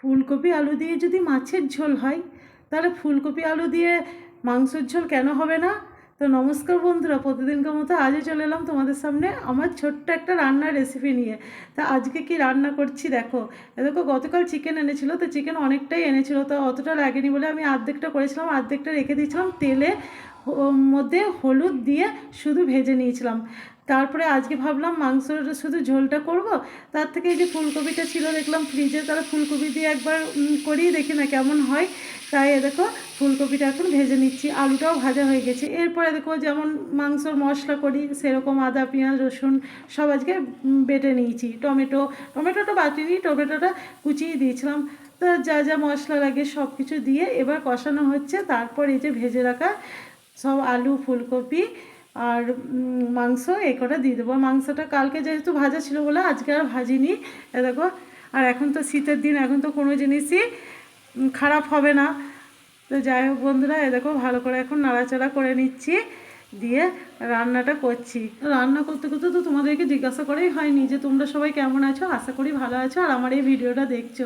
ফুলকপি আলু দিয়ে যদি মাছের ঝোল হয়, তাহলে ফুলকপি আলু দিয়ে মাংসের ঝোল কেন হবে না? তো নমস্কার বন্ধুরা প্রতিদিনকার মতো আজও চলে এলাম তোমাদের সামনে আমার ছোট্ট একটা রান্নার রেসিপি নিয়ে। তা আজকে কি রান্না করছি দেখো। দেখো, গতকাল চিকেন এনেছিল, তো চিকেন অনেকটাই এনেছিল, তো অতটা লাগেনি বলে আমি অর্ধেকটা করেছিলাম অর্ধেকটা রেখে দিয়েছিলাম, তেলে মধ্যে হলুদ দিয়ে শুধু ভেজে নিয়েছিলাম। তারপরে আজকে ভাবলাম মাংসর শুধু ঝোলটা করব, তার থেকে এই যে ফুলকপিটা ছিল, দেখলাম ফ্রিজে তাহলে ফুলকপি দিয়ে একবার করিয়ে দেখি না কেমন হয়। তাই এ দেখো, ফুলকপিটা এখন ভেজে নিচ্ছি, আলুটাও ভাজা হয়ে গেছে। এরপরে দেখো, যেমন মাংসর মশলা করি, সেরকম আদা, পেঁয়াজ, রসুন, সব আজকে বেটে নিয়েছি। টমেটো, টমেটোটা বাটিনি টমেটোটা কুচিয়ে দিয়েছিলাম। তো যা যা মশলা লাগে সব কিছু দিয়ে এবার কষানো হচ্ছে। তারপর এই যে ভেজে রাখা সব আলু, ফুলকপি আর মাংস এই কটা দিয়ে দেবো। মাংসটা কালকে যেহেতু ভাজা ছিল বলে আজকে আর ভাজিনি, এ দেখো। আর এখন তো শীতের দিন, এখন তো কোনো জিনিসই খারাপ হবে না। তো যাই হোক বন্ধুরা, এ দেখো ভালো করে এখন নাড়াচাড়া করে নিচ্ছি, দিয়ে রান্নাটা করছি। রান্না করতে করতে তো তোমাদেরকে জিজ্ঞাসা করেই হয়নি যে তোমরা সবাই কেমন আছো? আশা করি ভালো আছো, আর আমার এই ভিডিওটা দেখছ।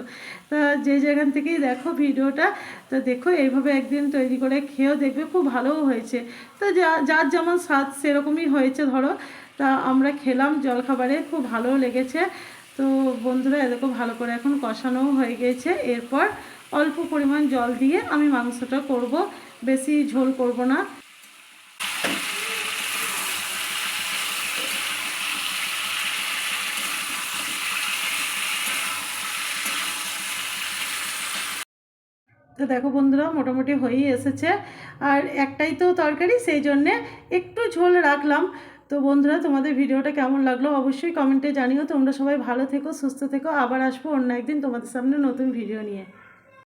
তা যে যেখান থেকেই দেখো ভিডিওটা, তো দেখো এইভাবে একদিন তৈরি করে খেয়েও দেখবে, খুব ভালোও হয়েছে। তো যার যেমন স্বাদ সেরকমই হয়েছে ধরো। তা আমরা খেলাম, জলখাবারে খুব ভালোও লেগেছে। তো বন্ধুরা, এরকম ভালো করে এখন কষানোও হয়ে গেছে। এরপর অল্প পরিমাণ জল দিয়ে আমি মাংসটা করব। বেশি ঝোল করব না। তো দেখো বন্ধুরা, মোটামুটি হয়েই এসেছে। আর একটাই তো তরকারি, সেই জন্যে একটু ঝোল রাখলাম। তো বন্ধুরা, তোমাদের ভিডিওটা কেমন লাগল অবশ্যই কমেন্টে জানিও। তোমরা সবাই ভালো থেকো, সুস্থ থেকো। আবার আসব অন্য একদিন তোমাদের সামনে নতুন ভিডিও নিয়ে।